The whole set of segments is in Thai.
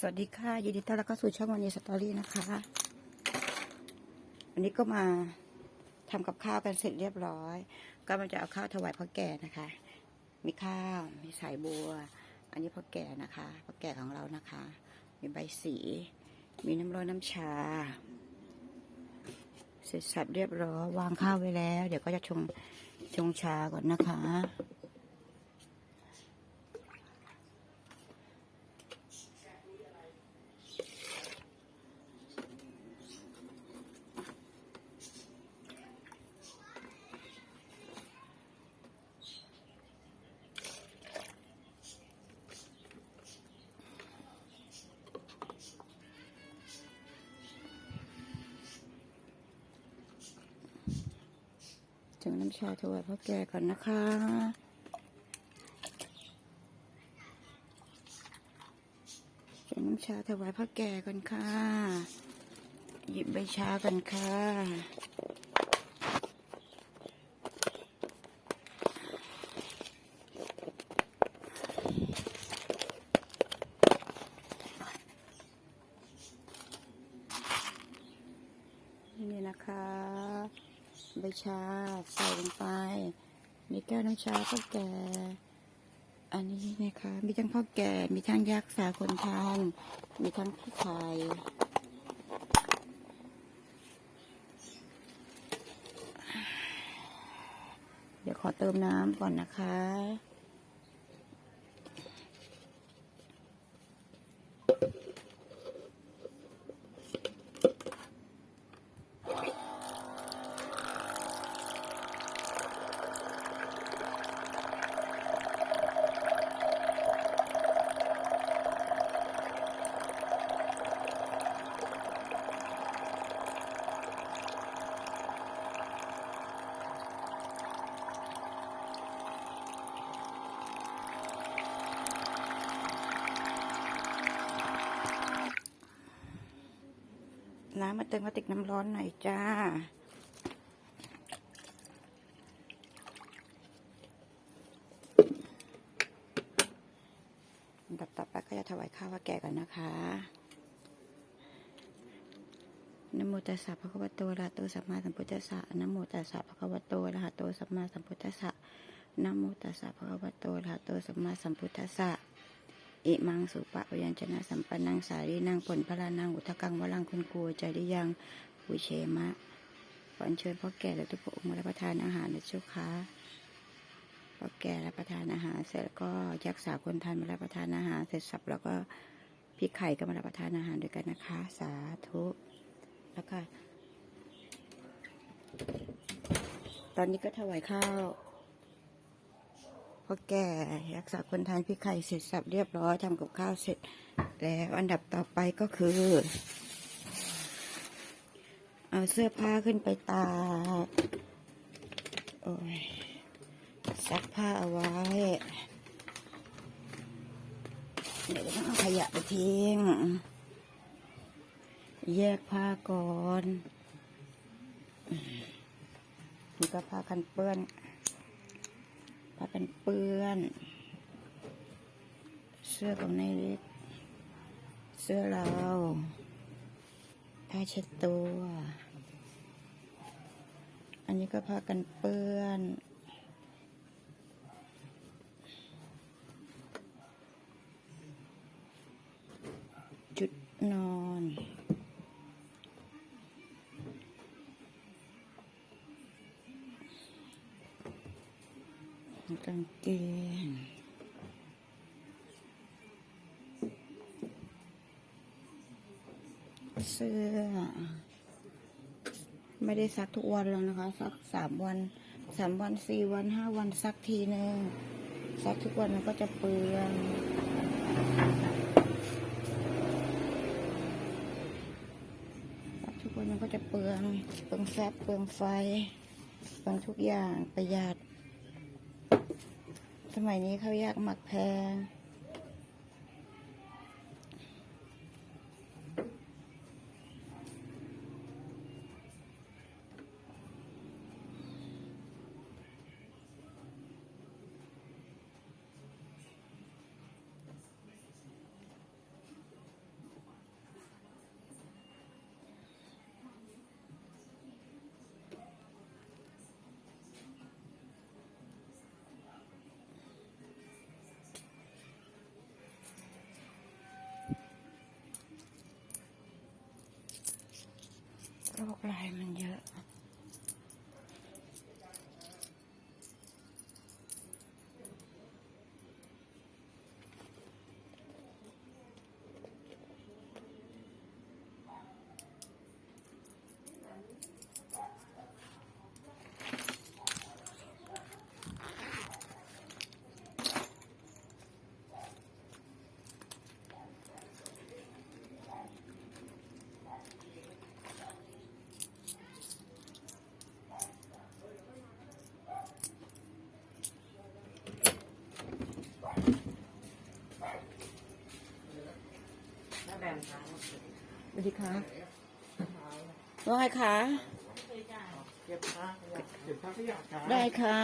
สวัสดีค่ะยินดีต้อนรับเข้าสู่ช่องวันนี้สตอรี่นะคะวันนี้ก็มาทำกับข้าวกันเสร็จเรียบร้อย ก็มันจะเอาข้าวถวายพ่อแก่นะคะ มีข้าวมีสายบัว อันนี้พ่อแก่นะคะพ่อแก่ของเรานะคะ มีใบสี มีน้ำร้อนน้ำชา เสร็จสับเรียบร้อยวางข้าวไว้แล้ว เดี๋ยวก็จะชงชงชาก่อนนะคะ น้ำชาถวายพ่อแก่ก่อนนะคะถึงน้ำชาถวายพ่อแก่ก่อนค่ะ หยิบใบชากันค่ะนี่นะคะ ใบชาใส่ลงไป มีแก้วน้ำชาพ่อแก่ อันนี้นะคะ มีทั้งพ่อแก่ มีทั้งยักษ์สาคนทาน มีทั้งพี่ชายเดี๋ยวขอเติมน้ำก่อนนะคะ น้ำมาเติมกระติกน้ำร้อนหน่อยจ้า ดับต่อไปก็จะถวายข้าวพระแก่กันนะคะนโมตัสสะภะคะวะโตอะระหะโตสัมมาสัมพุทธัสสะนโมตัสสะภะคะวะโตอะระหะโตสัมมาสัมพุทธัสสะนโมตัสสะภะคะวะโตอะระหะโตสัมมาสัมพุทธัสสะ อิมังสุปะพยัญชนะสัมปันนังสารีนังผลพลานังอุทกังวลังคุณครูจาริยังอุเชมะขออัญเชิญพ่อแก่และทุกพระองค์มารับประทานอาหารนะเจ้าค่ะพ่อแก่รับประทานอาหาร เสร็จแล้วก็ยักษ์สาวคนทานมารับประทานอาหารเสร็จสับแล้วก็พี่ไข่ก็มารับประทานอาหารด้วยกันนะคะ สาธุแล้วก็ตอนนี้ก็ถวายข้าว พอแก่รักษาคนทานพี่ไข่เสร็จสับเรียบร้อยทำกับข้าวเสร็จ แล้วอันดับต่อไปก็คือ เอาเสื้อผ้าขึ้นไปตากโอ้ยซักผ้าเอาไว้ เดี๋ยวต้องเอาขยะไปทิ้ง แยกผ้าก่อนนี่ก็ผ้ากันเปื้อน ผ้ากันเปื้อน เสื้อของนายเล็กเสื้อเราผ้าเช็ดตัว อันนี้ก็ผ้ากันเปื้อน เสื้อ ไม่ได้ซักทุกวันแล้วนะคะ ซักสามวันสามวันสี่วันห้าวันซักทีหนึ่งซักทุกวันมันก็จะเปลืองซักทุกวันมันก็จะเปลืองเปลืองแฟบเปลืองไฟเปลืองทุกอย่างประหยัด สมัยนี้เขาวยากหมักแพง สวัสดีค่ะว่าไงคะเก็บผ้าขยะเก็บผ้าขยะครับได้ค่ะ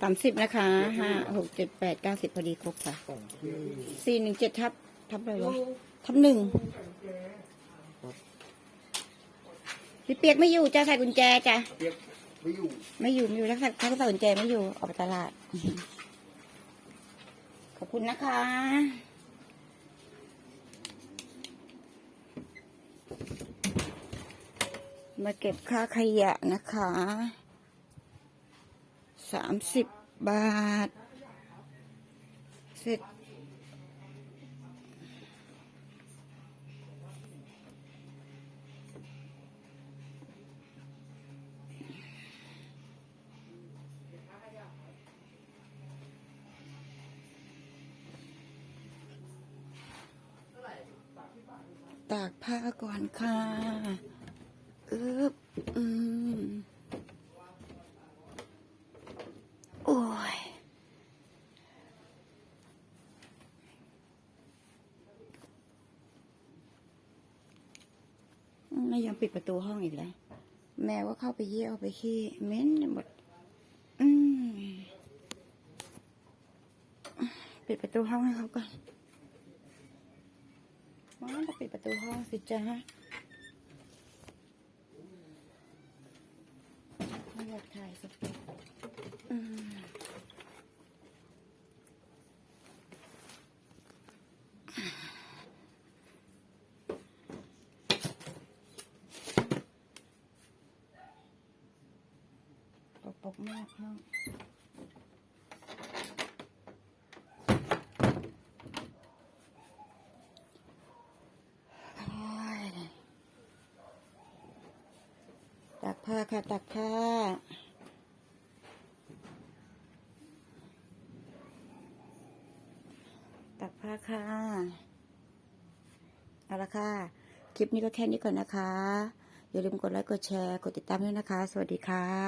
สามสิบนะคะห้าหกเจ็ดแปดเก้าสิบพอดีครบค่ะสี่หนึ่งเจ็ดทับทับอะไรวะทับหนึ่งพี่เปียกไม่อยู่จ้าใส่กุญแจจ้ะเก็บไม่อยู่ ไม่อยู่ไม่อยู่ถ้าใส่ถ้าใส่กุญแจไม่อยู่ออกไปตลาด ขอบคุณนะคะ มาเก็บค่าขยะนะคะสามสิบบาท เสร็จ ตากผ้าก่อนค่ะอึบอืม โอ้ย ไม่ยอม ปิดประตูห้องอีกแล้ว แมวก็เข้าไปเยี่ยวไปขี้เม้นหมดอืปิดประตูห้องให้เขาก่อนมาก็ปิดประตูห้องสิจ้าไม่อยากถ่ายสักทีอืม ตกมากมากตักผ้าค่ะ ตักผ้าตักผ้าค่ะเอาละค่ะ คลิปนี้ก็แค่นี้ก่อนนะคะ อย่าลืมกดไลค์กดแชร์ กดติดตามด้วยนะคะ สวัสดีค่ะ